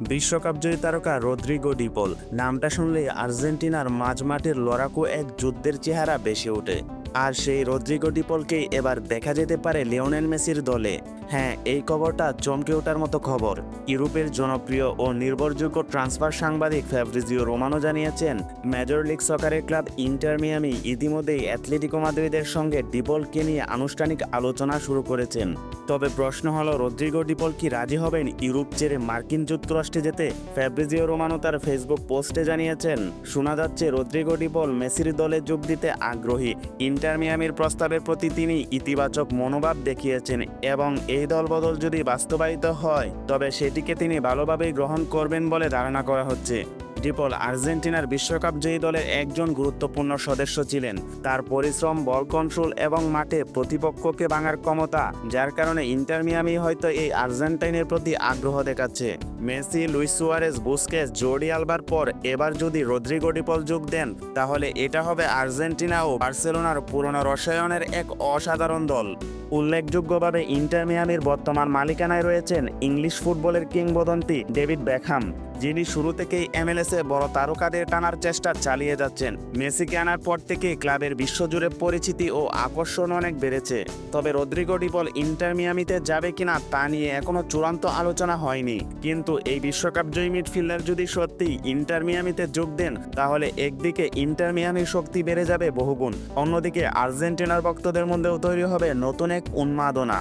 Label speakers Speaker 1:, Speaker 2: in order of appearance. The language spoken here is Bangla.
Speaker 1: বিশ্বকাপ জয়ী তারকা রদ্রিগো ডিপল। নামটা শুনলে আর্জেন্টিনার মাঝমাঠের লড়াকু এক যুদ্ধের চেহারা বেশি ওঠে। আর সেই রদ্রিগো ডিপলকেই এবার দেখা যেতে পারে লিওনেল মেসির দলে। হ্যাঁ এই খবরটা চমকে ওঠার মতো খবর। ইউরোপের জনপ্রিয় ও নির্ভরযোগ্য ট্রান্সফার সাংবাদিক ফ্যাব্রিজিও রোমানো জানিয়েছেন, মেজর লিগ সকারের ক্লাব ইন্টার মিয়ামি ইতিমধ্যেই অ্যাথলেটিকো মাদ্রিদের সঙ্গে ডিপলকে নিয়ে আনুষ্ঠানিক আলোচনা শুরু করেছেন। তবে প্রশ্ন হলো, রদ্রিগো ডিপল কি রাজি হবেন ইউরোপ ছেড়ে মার্কিন যুক্তরাষ্ট্রে যেতে? ফ্যাব্রিজিও রোমানো তার ফেসবুক পোস্টে জানিয়েছেন, শোনা যাচ্ছে রদ্রিগো ডিপল মেসির দলে যোগ দিতে আগ্রহী। ইন্টার মিয়ামির প্রস্তাবের প্রতি তিনি ইতিবাচক মনোভাব দেখিয়েছেন এবং এই দলবদল যদি বাস্তবায়িত হয়, তবে সেটিকে তিনি ভালোভাবেই গ্রহণ করবেন বলে ধারণা করা হচ্ছে। ডিপল আর্জেন্টিনার বিশ্বকাপ জয়ী দলের একজন গুরুত্বপূর্ণ সদস্য ছিলেন। তার পরিশ্রম, বল কন্ট্রোল এবং মাঠে প্রতিপক্ষকে ভাঙার ক্ষমতা, যার কারণে ইন্টার মিয়ামি হয়তো এই আর্জেন্টাইনের প্রতি আগ্রহ দেখাচ্ছে। Messi, Luis Suarez, Busquets, Jordi আলবার পর এবার যদি রদ্রিগো ডিপল যোগ দেন, তাহলে এটা হবে আর্জেন্টিনা ও বার্সেলোনার পুরনো রসায়নের এক অসাধারণ দল। উল্লেখযোগ্যভাবে ইন্টার মিয়ামির বর্তমান মালিকানায় রয়েছেন ইংলিশ ফুটবলের কিংবদন্তি ডেভিড বেকহাম যিনি শুরু থেকেই এমএলএসে বড় তারকাদের টানার চেষ্টা চালিয়ে যাচ্ছেন। মেসিকে আনার পর থেকে ক্লাবের বিশ্বজুড়ে পরিচিতি ও আকর্ষণ অনেক বেড়েছে। তবে রদ্রিগো ডিপল ইন্টার মিয়ামিতে যাবে কিনা তা নিয়ে এখনও চূড়ান্ত আলোচনা হয়নি। কিন্তু এই বিশ্বকাপ জয়ী মিডফিল্ডার যদি সত্যি ইন্টার মিয়ামিতে যোগ দেন, তাহলে একদিকে ইন্টার মিয়ামির শক্তি বেড়ে যাবে বহুগুণ। অন্যদিকে আর্জেন্টিনার ভক্তদের মধ্যেও তৈরি হবে নতুন এক উন্মাদনা।